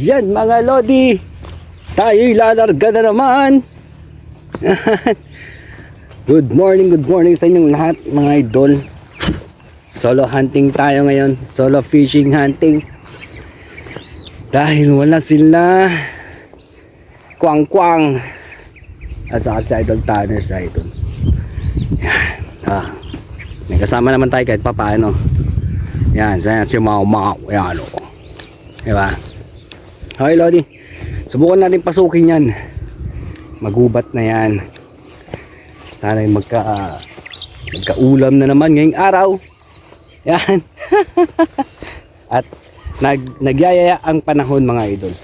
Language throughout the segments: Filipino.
Yan mga Lodi, tayo'y lalarga na naman. good morning, good morning sa inyong lahat mga idol. Solo hunting tayo ngayon, solo fishing hunting. Dahil wala sila kwang-kwang at saka si Idol Tanner sa idol. Yan. Ah. May kasama naman tayo kahit papaano. Yan, si Mau Mau. Yan o. Diba? Okay, Lodi. Subukan natin pasukin yan. Magubat na yan. Sana yung magka, magka-ulam na naman ngayong araw. Yan. At nag, nagyayaya ang panahon mga idol.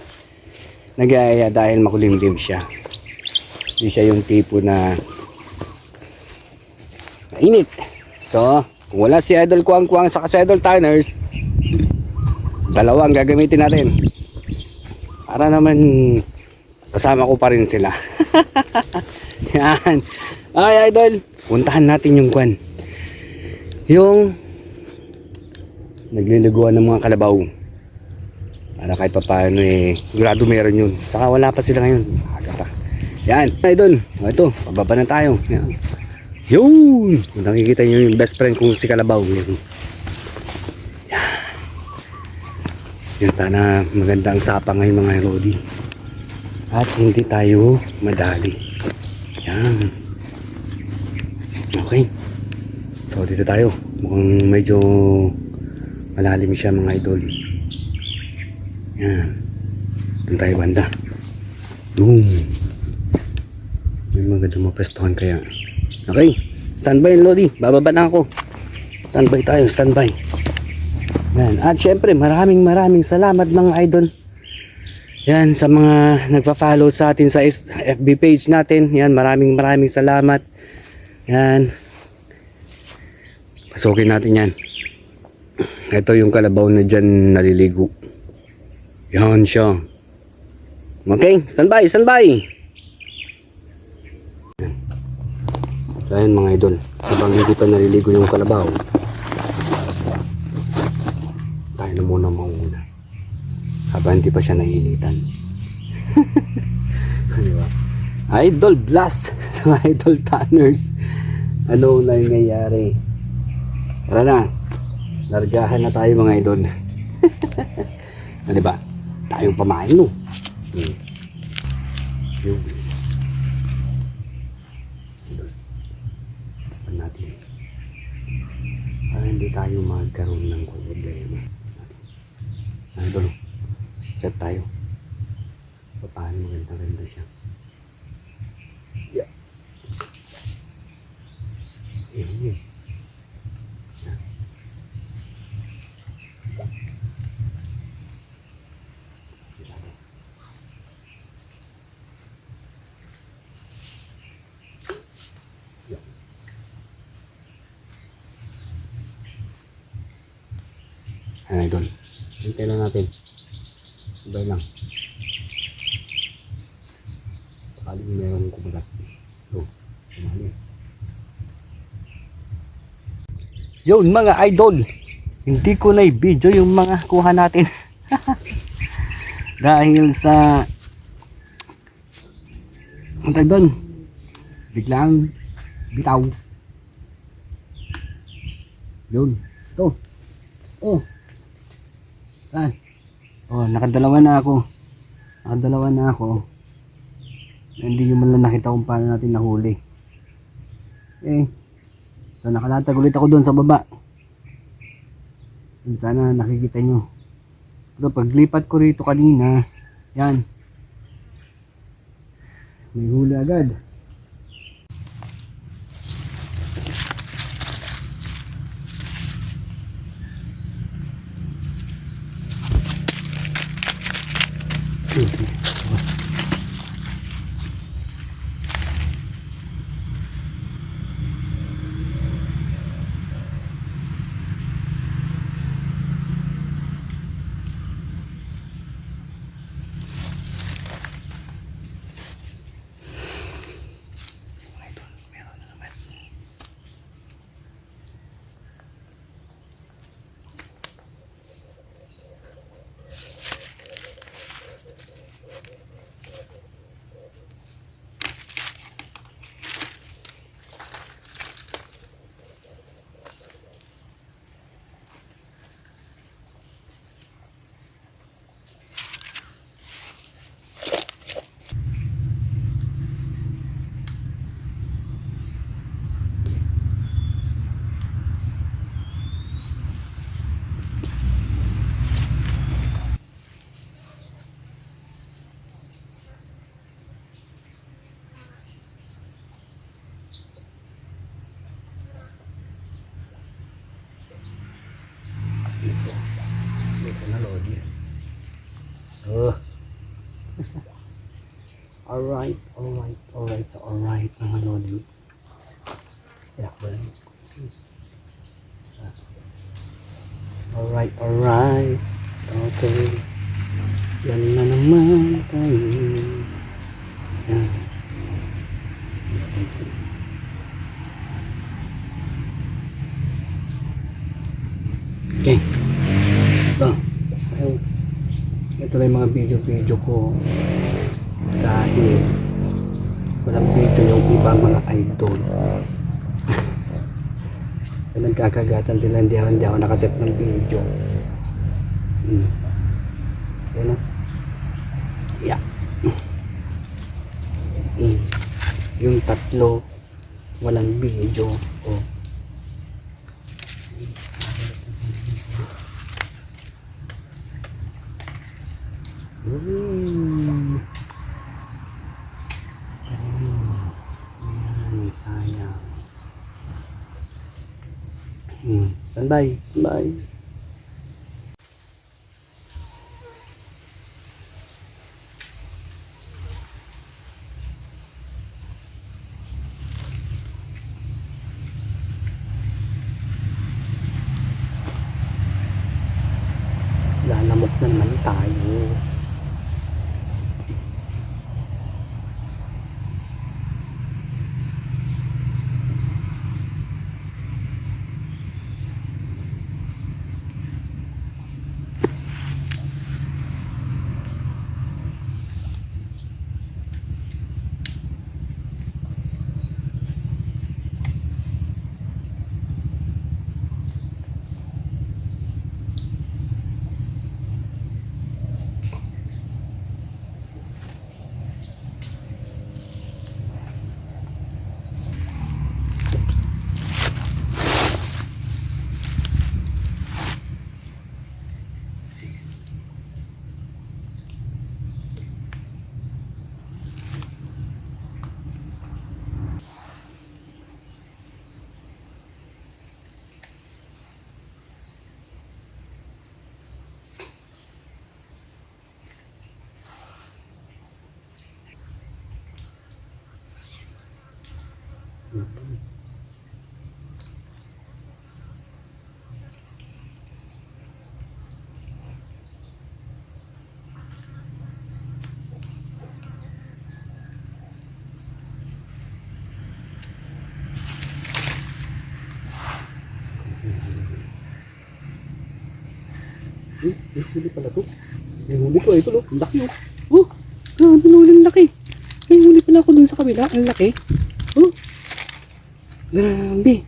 Nagyayaya dahil makulimlim siya. Hindi siya yung tipo na mainit. So, kung wala si Idol Kuang Kuang sa Idol Tanners, dalawang gagamitin natin. Para naman kasama ko pa rin sila. Yan. Ay, Idol, puntahan natin yung kwan. Yung nagliliguan ng mga kalabaw. Para kahit pa paano eh, sigurado meron yun. Saka wala pa sila ngayon. Aga. Yan, Idol. O, ito, pababa na tayo. Yan. Yun! Nakikita nyo yung best friend kong si Kalabaw. Yan. Yan. Yan sana maganda ang sapa ngayon mga Lodi. At hindi tayo madali. Yan. Okay. So dito tayo. Mukhang medyo malalim siya mga idol. Yan. Doon tayo banda. Boom. May maganda mapestohan kaya. Okay. Standby Lodi. Bababa na ako. Standby tayo. Standby. Yan. At syempre maraming maraming salamat mga idol. Yan sa mga nagpa-follow sa atin sa FB page natin. Yan maraming maraming salamat. Yan. Pasukin natin yan. Ito yung kalabaw na dyan naliligo. Yan siya. Okay, standby, standby. So ayan mga idol, habang hindi pa naliligo yung kalabaw, tayo na muna mauna. Habang hindi pa siya nahilitan. Di? Idol blast sa idol tanners. Ano na yung nangyayari? Tara na. Largahan na tayo mga idol. ah, di ba? Tayong pamain no. Hmm. Yung Ano natin hindi tayo magkaroon ng problema idol set tayo paano maganda ganda siya yeah. yun yun. Ayan, idol. Hintay lang natin. Sabay lang. Sakaling meron kumagat. So, kumali. Yun mga idol. Hindi ko na i-video yung mga kuha natin. Dahil sa ang tawag doon, biglang bitaw. Yun. Ito. Oh. Ah. Oh, nakadalawa na ako. Nakadalawa na ako. Hindi nyo man lang nakita kung paano natin nahuli. Eh. So nakalatag ulit ako doon sa baba. Sana nakikita nyo. Pero paglipat ko rito kanina, yan. May huli agad. Lodi. Oh. alright, alright, alright, so alright mga Lodi. Yak ba lang? Alright, alright. Okay. Yan na naman tayo. Yan. Okay. Ito. Ayun. Ito lang yung mga video-video ko. Dahil walang video yung iba mga idol. Nagkakagatan sila, hindi hindi ako nakaset ng video. Hmm. Ayun o. Yeah. Hmm. Yung tatlo, walang video. Oh. Hmm. Ayan, sayang. Hmm. Standby. Standby. Lalamok na naman tayo. Eh, may huli pala to. May huli ko. Ito, lo. Ang laki, oh. Oh, na ang laki. May huli pala ako dun sa kabila. Ang laki. Grabe.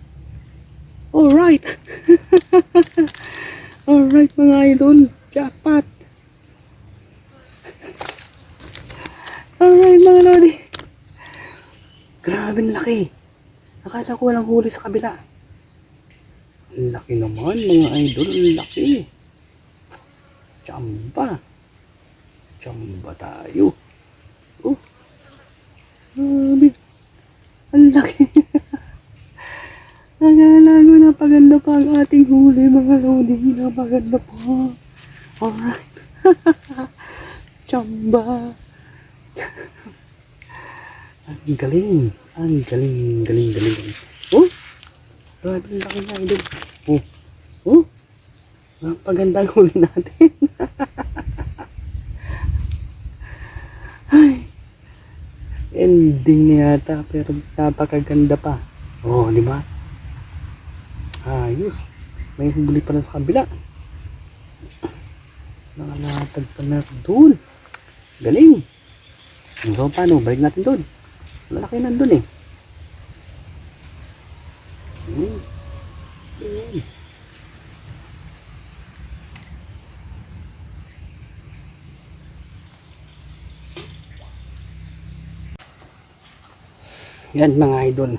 Alright. Alright, mga idol. Jackpot. Alright, mga lodi. Grabe, laki. Akala ko walang huli sa kabila. Ang laki naman, mga idol. Laki. Chamba. Chamba tayo. Oh. Grabe. Ang laki. Nagala ko napaganda pa ang ating huli mga lodi. Napaganda pa. Alright. Chamba. ang galing. Ang galing, galing, galing, galing. Oh. Grabe ang laki na idol. Oh. Oh. Napaganda ang huli natin. Ay. Ending na yata pero napakaganda pa. Oh, di ba? Ayos. May huli pa na sa kabila. Nakalatag pa na doon. Galing. So, paano? Balik natin doon. Malaki nandun eh. Hmm. Ayun. Yan mga idol.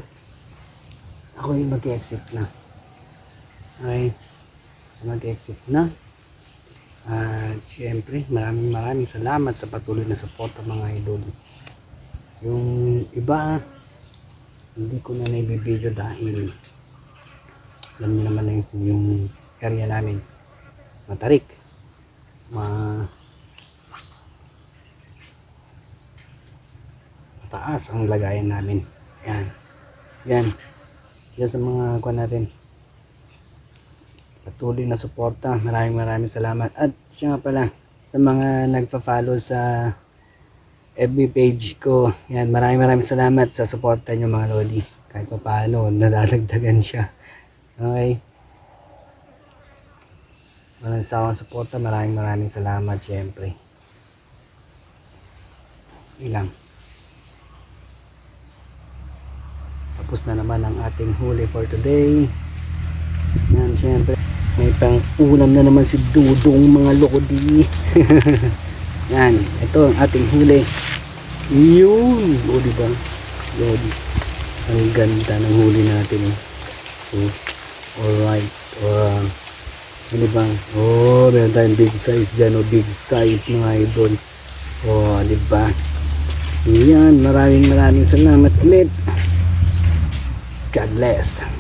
Ako yung mag-exit na. Okay. Mag-exit na. At syempre, maraming maraming salamat sa patuloy na suporta mga idol. Yung iba, hindi ko na naibibideo dahil alam niyo naman na yung, yung area namin. matarik. Ma mataas ang lagayan namin. Yan. Yan. Yan sa mga kuha natin. Patuloy na suporta. Maraming maraming salamat. At siya nga pala, sa mga nagpa-follow sa FB page ko. Yan, maraming maraming salamat sa suporta nyo mga lodi. Kahit pa paano, nadadagdagan siya. Okay. Walang sawang suporta. Maraming maraming salamat syempre. Ilang. Tapos na naman ang ating huli for today. Yan, syempre. May pang ulam na naman si Dudong mga lodi. Yan, ito ang ating huli. Yun! O, diba? Lodi. Ang ganda ng huli natin. Eh. So, alright. Uh, ano ba? Oh, meron tayong big size dyan. Oh, big size mga idol. Oh, di ba? Yan, maraming maraming salamat ulit. God bless.